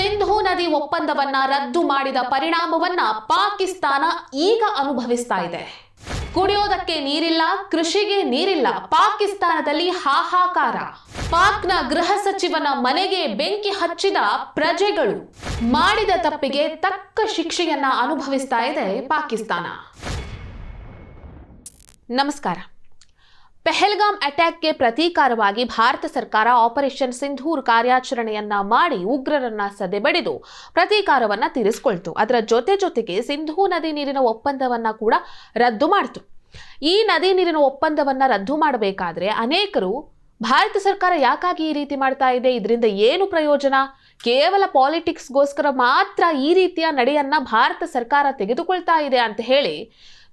ಸಿಂಧೂ ನದಿ ಒಪ್ಪಂದವನ್ನ ರದ್ದು ಮಾಡಿದ ಪರಿಣಾಮವನ್ನ ಪಾಕಿಸ್ತಾನ ಈಗ ಅನುಭವಿಸ್ತಾ ಇದೆ. ಕುಡಿಯೋದಕ್ಕೆ ನೀರಿಲ್ಲ, ಕೃಷಿಗೆ ನೀರಿಲ್ಲ, ಪಾಕಿಸ್ತಾನದಲ್ಲಿ ಹಾಹಾಕಾರ. ಪಾಕ್ನ ಗೃಹ ಸಚಿವನ ಮನೆಗೆ ಬೆಂಕಿ ಹಚ್ಚಿದ ಪ್ರಜೆಗಳು. ಮಾಡಿದ ತಪ್ಪಿಗೆ ತಕ್ಕ ಶಿಕ್ಷೆಯನ್ನ ಅನುಭವಿಸ್ತಾ ಇದೆ ಪಾಕಿಸ್ತಾನ. ನಮಸ್ಕಾರ. ಪೆಹಲ್ಗಾಮ್ ಅಟ್ಯಾಕ್ಗೆ ಪ್ರತೀಕಾರವಾಗಿ ಭಾರತ ಸರ್ಕಾರ ಆಪರೇಷನ್ ಸಿಂಧೂರ್ ಕಾರ್ಯಾಚರಣೆಯನ್ನ ಮಾಡಿ ಉಗ್ರರನ್ನ ಸದೆಬಡಿದು ಪ್ರತೀಕಾರವನ್ನ ತೀರಿಸಿಕೊಳ್ತು. ಅದರ ಜೊತೆ ಜೊತೆಗೆ ಸಿಂಧೂ ನದಿ ನೀರಿನ ಒಪ್ಪಂದವನ್ನ ಕೂಡ ರದ್ದು ಮಾಡಿತು. ಈ ನದಿ ನೀರಿನ ಒಪ್ಪಂದವನ್ನ ರದ್ದು ಮಾಡಬೇಕಾದ್ರೆ ಅನೇಕರು ಭಾರತ ಸರ್ಕಾರ ಯಾಕಾಗಿ ಈ ರೀತಿ ಮಾಡ್ತಾ ಇದೆ? ಇದರಿಂದ ಏನು ಪ್ರಯೋಜನ? ಕೇವಲ ಪಾಲಿಟಿಕ್ಸ್ಗೋಸ್ಕರ ಮಾತ್ರ ಈ ರೀತಿಯ ನಡೆಯನ್ನ ಭಾರತ ಸರ್ಕಾರ ತೆಗೆದುಕೊಳ್ತಾ ಇದೆ ಅಂತ ಹೇಳಿ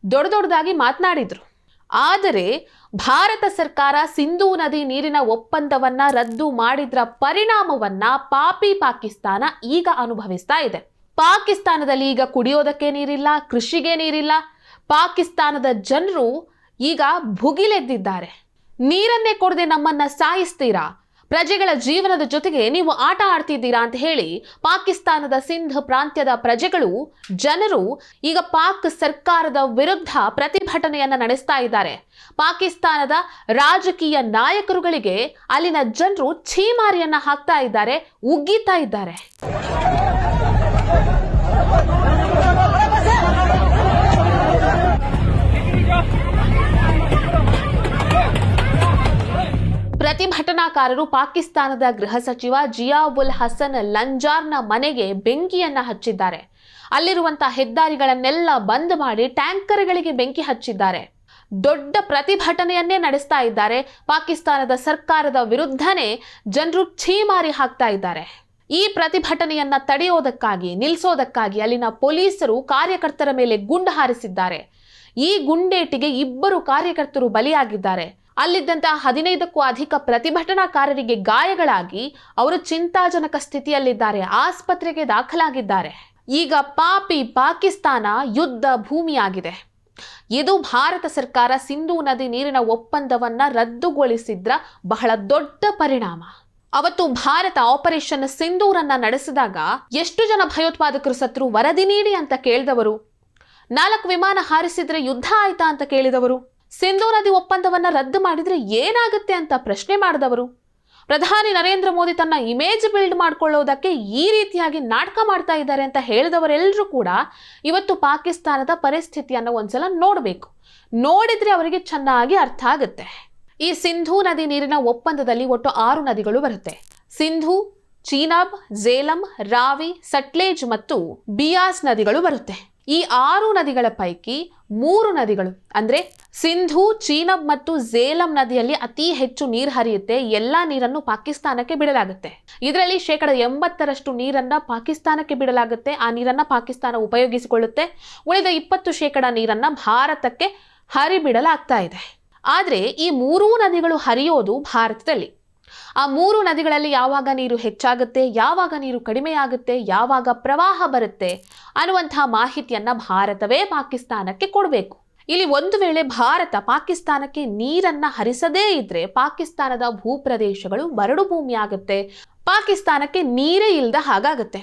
ದೊಡ್ಡ ದೊಡ್ಡದಾಗಿ ಮಾತನಾಡಿದ್ರು. ಆದರೆ ಭಾರತ ಸರ್ಕಾರ ಸಿಂಧೂ ನದಿ ನೀರಿನ ಒಪ್ಪಂದವನ್ನ ರದ್ದು ಮಾಡಿದ್ರ ಪರಿಣಾಮವನ್ನ ಪಾಪಿ ಪಾಕಿಸ್ತಾನ ಈಗ ಅನುಭವಿಸ್ತಾ ಇದೆ. ಪಾಕಿಸ್ತಾನದಲ್ಲಿ ಈಗ ಕುಡಿಯೋದಕ್ಕೆ ನೀರಿಲ್ಲ, ಕೃಷಿಗೆ ನೀರಿಲ್ಲ. ಪಾಕಿಸ್ತಾನದ ಜನರು ಈಗ ಭುಗಿಲೆದ್ದಿದ್ದಾರೆ. ನೀರನ್ನೇ ಕೊಡದೆ ನಮ್ಮನ್ನ ಸಾಯಿಸ್ತೀರಾ? ಪ್ರಜೆಗಳ ಜೀವನದ ಜೊತೆಗೆ ನೀವು ಆಟ ಆಡ್ತಿದ್ದೀರಾ ಅಂತ ಹೇಳಿ ಪಾಕಿಸ್ತಾನದ ಸಿಂಧ್ ಪ್ರಾಂತ್ಯದ ಪ್ರಜೆಗಳು, ಜನರು ಈಗ ಪಾಕ್ ಸರ್ಕಾರದ ವಿರುದ್ಧ ಪ್ರತಿಭಟನೆಯನ್ನ ನಡೆಸ್ತಾ ಇದ್ದಾರೆ. ಪಾಕಿಸ್ತಾನದ ರಾಜಕೀಯ ನಾಯಕರುಗಳಿಗೆ ಅಲ್ಲಿನ ಜನರು ಛೀಮಾರಿಯನ್ನ ಹಾಕ್ತಾ ಇದ್ದಾರೆ, ಉಗ್ಗಿತಾ ಇದ್ದಾರೆ. ಪ್ರತಿಭಟನಾಕಾರರು ಪಾಕಿಸ್ತಾನದ ಗೃಹ ಸಚಿವ ಜಿಯಾವುಲ್ ಹಸನ್ ಲಂಜಾರ್ನ ಮನೆಗೆ ಬೆಂಕಿಯನ್ನ ಹಚ್ಚಿದ್ದಾರೆ. ಅಲ್ಲಿರುವಂತಹ ಹೆದ್ದಾರಿಗಳನ್ನೆಲ್ಲ ಬಂದ್ ಮಾಡಿ ಟ್ಯಾಂಕರ್ಗಳಿಗೆ ಬೆಂಕಿ ಹಚ್ಚಿದ್ದಾರೆ. ದೊಡ್ಡ ಪ್ರತಿಭಟನೆಯನ್ನೇ ನಡೆಸ್ತಾ ಇದ್ದಾರೆ. ಪಾಕಿಸ್ತಾನದ ಸರ್ಕಾರದ ವಿರುದ್ಧನೇ ಜನರು ಛೀಮಾರಿ ಹಾಕ್ತಾ ಇದ್ದಾರೆ. ಈ ಪ್ರತಿಭಟನೆಯನ್ನ ತಡೆಯೋದಕ್ಕಾಗಿ ನಿಲ್ಲಿಸೋದಕ್ಕಾಗಿ ಅಲ್ಲಿನ ಪೊಲೀಸರು ಕಾರ್ಯಕರ್ತರ ಮೇಲೆ ಗುಂಡು ಹಾರಿಸಿದ್ದಾರೆ. ಈ ಗುಂಡೇಟಿಗೆ ಇಬ್ಬರು ಕಾರ್ಯಕರ್ತರು ಬಲಿಯಾಗಿದ್ದಾರೆ. ಅಲ್ಲಿದ್ದಂತಹ ಹದಿನೈದಕ್ಕೂ ಅಧಿಕ ಪ್ರತಿಭಟನಾಕಾರರಿಗೆ ಗಾಯಗಳಾಗಿ ಅವರು ಚಿಂತಾಜನಕ ಸ್ಥಿತಿಯಲ್ಲಿದ್ದಾರೆ, ಆಸ್ಪತ್ರೆಗೆ ದಾಖಲಾಗಿದ್ದಾರೆ. ಈಗ ಪಾಪಿ ಪಾಕಿಸ್ತಾನ ಯುದ್ಧ ಭೂಮಿಯಾಗಿದೆ. ಇದು ಭಾರತ ಸರ್ಕಾರ ಸಿಂಧೂ ನದಿ ನೀರಿನ ಒಪ್ಪಂದವನ್ನ ರದ್ದುಗೊಳಿಸಿದ್ರ ಬಹಳ ದೊಡ್ಡ ಪರಿಣಾಮ. ಅವತ್ತು ಭಾರತ ಆಪರೇಷನ್ ಸಿಂಧೂರನ್ನ ನಡೆಸಿದಾಗ ಎಷ್ಟು ಜನ ಭಯೋತ್ಪಾದಕರು ಸತ್ರು ವರದಿ ನೀಡಿ ಅಂತ ಕೇಳಿದವರು? ನಾಲ್ಕು ವಿಮಾನ ಹಾರಿಸಿದ್ರೆ ಯುದ್ಧ ಆಯ್ತಾ ಅಂತ ಕೇಳಿದವರು? ಸಿಂಧೂ ನದಿ ಒಪ್ಪಂದವನ್ನು ರದ್ದು ಮಾಡಿದರೆ ಏನಾಗುತ್ತೆ ಅಂತ ಪ್ರಶ್ನೆ ಮಾಡಿದವರು. ಪ್ರಧಾನಿ ನರೇಂದ್ರ ಮೋದಿ ತನ್ನ ಇಮೇಜ್ ಬಿಲ್ಡ್ ಮಾಡ್ಕೊಳ್ಳೋದಕ್ಕೆ ಈ ರೀತಿಯಾಗಿ ನಾಟಕ ಮಾಡ್ತಾ ಇದ್ದಾರೆ ಅಂತ ಹೇಳಿದವರೆಲ್ಲರೂ ಕೂಡ ಇವತ್ತು ಪಾಕಿಸ್ತಾನದ ಪರಿಸ್ಥಿತಿಯನ್ನು ಒಂದ್ಸಲ ನೋಡಬೇಕು. ನೋಡಿದ್ರೆ ಅವರಿಗೆ ಚೆನ್ನಾಗಿ ಅರ್ಥ ಆಗುತ್ತೆ. ಈ ಸಿಂಧೂ ನದಿ ನೀರಿನ ಒಪ್ಪಂದದಲ್ಲಿ ಒಟ್ಟು ಆರು ನದಿಗಳು ಬರುತ್ತೆ. ಸಿಂಧೂ, ಚೀನಾಬ್, ಜೇಲಂ, ರಾವಿ, ಸಟ್ಲೇಜ್ ಮತ್ತು ಬಿಯಾಸ್ ನದಿಗಳು ಬರುತ್ತೆ. ಈ ಆರು ನದಿಗಳ ಪೈಕಿ ಮೂರು ನದಿಗಳು, ಅಂದ್ರೆ ಸಿಂಧು, ಚೀನಬ್ ಮತ್ತು ಝೇಲಂ ನದಿಯಲ್ಲಿ ಅತಿ ಹೆಚ್ಚು ನೀರು ಹರಿಯುತ್ತೆ. ಎಲ್ಲಾ ನೀರನ್ನು ಪಾಕಿಸ್ತಾನಕ್ಕೆ ಬಿಡಲಾಗುತ್ತೆ. ಇದರಲ್ಲಿ ಶೇಕಡ ಎಂಬತ್ತರಷ್ಟು ನೀರನ್ನ ಪಾಕಿಸ್ತಾನಕ್ಕೆ ಬಿಡಲಾಗುತ್ತೆ. ಆ ನೀರನ್ನ ಪಾಕಿಸ್ತಾನ ಉಪಯೋಗಿಸಿಕೊಳ್ಳುತ್ತೆ. ಉಳಿದ ಇಪ್ಪತ್ತು ಶೇಕಡ ನೀರನ್ನ ಭಾರತಕ್ಕೆ ಹರಿಬಿಡಲಾಗ್ತಾ ಇದೆ. ಆದ್ರೆ ಈ ಮೂರೂ ನದಿಗಳು ಹರಿಯೋದು ಭಾರತದಲ್ಲಿ. ಆ ಮೂರು ನದಿಗಳಲ್ಲಿ ಯಾವಾಗ ನೀರು ಹೆಚ್ಚಾಗುತ್ತೆ, ಯಾವಾಗ ನೀರು ಕಡಿಮೆಯಾಗುತ್ತೆ, ಯಾವಾಗ ಪ್ರವಾಹ ಬರುತ್ತೆ ಅನ್ನುವಂತಹ ಮಾಹಿತಿಯನ್ನ ಭಾರತವೇ ಪಾಕಿಸ್ತಾನಕ್ಕೆ ಕೊಡಬೇಕು. ಇಲ್ಲಿ ಒಂದು ವೇಳೆ ಭಾರತ ಪಾಕಿಸ್ತಾನಕ್ಕೆ ನೀರನ್ನ ಹರಿಸದೇ ಇದ್ರೆ ಪಾಕಿಸ್ತಾನದ ಭೂಪ್ರದೇಶಗಳು ಮರಡು ಭೂಮಿಯಾಗುತ್ತೆ ಪಾಕಿಸ್ತಾನಕ್ಕೆ ನೀರೇ ಇಲ್ಲದ ಹಾಗಾಗುತ್ತೆ.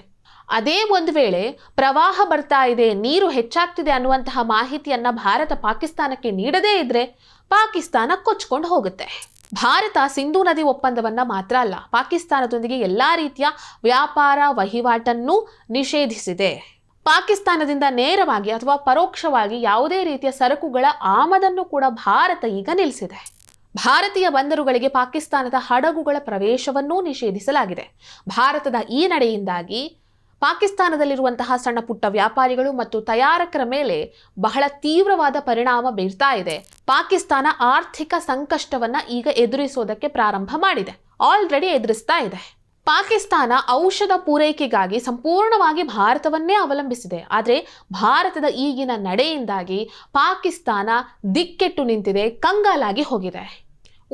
ಅದೇ ಒಂದು ವೇಳೆ ಪ್ರವಾಹ ಬರ್ತಾ ಇದೆ, ನೀರು ಹೆಚ್ಚಾಗ್ತಿದೆ ಅನ್ನುವಂತಹ ಮಾಹಿತಿಯನ್ನ ಭಾರತ ಪಾಕಿಸ್ತಾನಕ್ಕೆ ನೀಡದೇ ಇದ್ರೆ ಪಾಕಿಸ್ತಾನ ಕೊಚ್ಕೊಂಡು ಹೋಗುತ್ತೆ. ಭಾರತ ಸಿಂಧೂ ನದಿ ಒಪ್ಪಂದವನ್ನ ಮಾತ್ರ ಅಲ್ಲ, ಪಾಕಿಸ್ತಾನದೊಂದಿಗೆ ಎಲ್ಲಾ ರೀತಿಯ ವ್ಯಾಪಾರ ವಹಿವಾಟನ್ನು ನಿಷೇಧಿಸಿದೆ. ಪಾಕಿಸ್ತಾನದಿಂದ ನೇರವಾಗಿ ಅಥವಾ ಪರೋಕ್ಷವಾಗಿ ಯಾವುದೇ ರೀತಿಯ ಸರಕುಗಳ ಆಮದನ್ನು ಕೂಡ ಭಾರತ ಈಗ ನಿಲ್ಲಿಸಿದೆ. ಭಾರತೀಯ ಬಂದರುಗಳಿಗೆ ಪಾಕಿಸ್ತಾನದ ಹಡಗುಗಳ ಪ್ರವೇಶವನ್ನೂ ನಿಷೇಧಿಸಲಾಗಿದೆ. ಭಾರತದ ಈ ನಡೆಯಿಂದಾಗಿ ಪಾಕಿಸ್ತಾನದಲ್ಲಿರುವಂತಹ ಸಣ್ಣ ಪುಟ್ಟ ವ್ಯಾಪಾರಿಗಳು ಮತ್ತು ತಯಾರಕರ ಮೇಲೆ ಬಹಳ ತೀವ್ರವಾದ ಪರಿಣಾಮ ಬೀರ್ತಾ ಇದೆ. ಪಾಕಿಸ್ತಾನ ಆರ್ಥಿಕ ಸಂಕಷ್ಟವನ್ನ ಈಗ ಎದುರಿಸೋದಕ್ಕೆ ಪ್ರಾರಂಭ ಮಾಡಿದೆ. ಆಲ್ರೆಡಿ ಎದುರಿಸ್ತಾ ಇದೆ. ಪಾಕಿಸ್ತಾನ ಔಷಧ ಪೂರೈಕೆಗಾಗಿ ಸಂಪೂರ್ಣವಾಗಿ ಭಾರತವನ್ನೇ ಅವಲಂಬಿಸಿದೆ. ಆದರೆ ಭಾರತದ ಈಗಿನ ನಡೆಯಿಂದಾಗಿ ಪಾಕಿಸ್ತಾನ ದಿಕ್ಕೆಟ್ಟು ನಿಂತಿದೆ, ಕಂಗಾಲಾಗಿ ಹೋಗಿದೆ.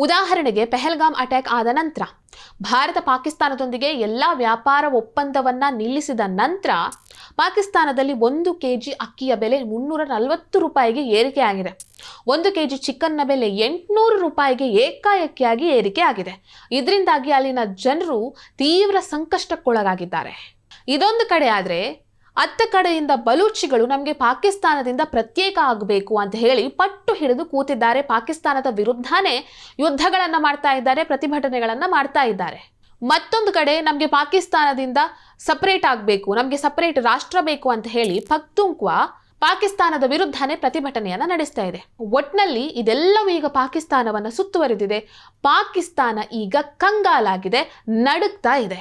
ಉದಾಹರಣೆಗೆ ಪೆಹಲ್ಗಾಮ್ ಅಟ್ಯಾಕ್ ಆದ ನಂತರ, ಭಾರತ ಪಾಕಿಸ್ತಾನದೊಂದಿಗೆ ಎಲ್ಲ ವ್ಯಾಪಾರ ಒಪ್ಪಂದವನ್ನ ನಿಲ್ಲಿಸಿದ ನಂತರ, ಪಾಕಿಸ್ತಾನದಲ್ಲಿ ಒಂದು ಕೆ ಜಿ ಅಕ್ಕಿಯ ಬೆಲೆ ಮುನ್ನೂರ ನಲವತ್ತು ರೂಪಾಯಿಗೆ ಏರಿಕೆ ಆಗಿದೆ. ಒಂದು ಕೆ ಜಿ ಚಿಕನ್ನ ಬೆಲೆ ಎಂಟುನೂರು ರೂಪಾಯಿಗೆ ಏಕಾಏಕಿಯಾಗಿ ಏರಿಕೆ ಆಗಿದೆ. ಇದರಿಂದಾಗಿ ಅಲ್ಲಿನ ಜನರು ತೀವ್ರ ಸಂಕಷ್ಟಕ್ಕೊಳಗಾಗಿದ್ದಾರೆ. ಇದೊಂದು ಕಡೆ ಆದರೆ ಅತ್ತ ಕಡೆಯಿಂದ ಬಲೂಚಿಗಳು ನಮಗೆ ಪಾಕಿಸ್ತಾನದಿಂದ ಪ್ರತ್ಯೇಕ ಆಗಬೇಕು ಅಂತ ಹೇಳಿ ಪಟ್ಟು ಹಿಡಿದು ಕೂತಿದ್ದಾರೆ. ಪಾಕಿಸ್ತಾನದ ವಿರುದ್ಧನೇ ಯುದ್ಧಗಳನ್ನು ಮಾಡ್ತಾ ಇದ್ದಾರೆ, ಪ್ರತಿಭಟನೆಗಳನ್ನು ಮಾಡ್ತಾ ಇದ್ದಾರೆ. ಮತ್ತೊಂದು ಕಡೆ ನಮಗೆ ಪಾಕಿಸ್ತಾನದಿಂದ ಸಪರೇಟ್ ಆಗಬೇಕು, ನಮಗೆ ಸಪರೇಟ್ ರಾಷ್ಟ್ರ ಬೇಕು ಅಂತ ಹೇಳಿ ಪಕ್ತುಂಕ್ವಾ ಪಾಕಿಸ್ತಾನದ ವಿರುದ್ಧನೇ ಪ್ರತಿಭಟನೆಯನ್ನು ನಡೆಸ್ತಾ ಇದೆ. ಒಟ್ನಲ್ಲಿ ಇದೆಲ್ಲವೂ ಈಗ ಪಾಕಿಸ್ತಾನವನ್ನು ಸುತ್ತುವರಿದಿದೆ. ಪಾಕಿಸ್ತಾನ ಈಗ ಕಂಗಾಲಾಗಿದೆ ನಡುಕ್ತಾ ಇದೆ.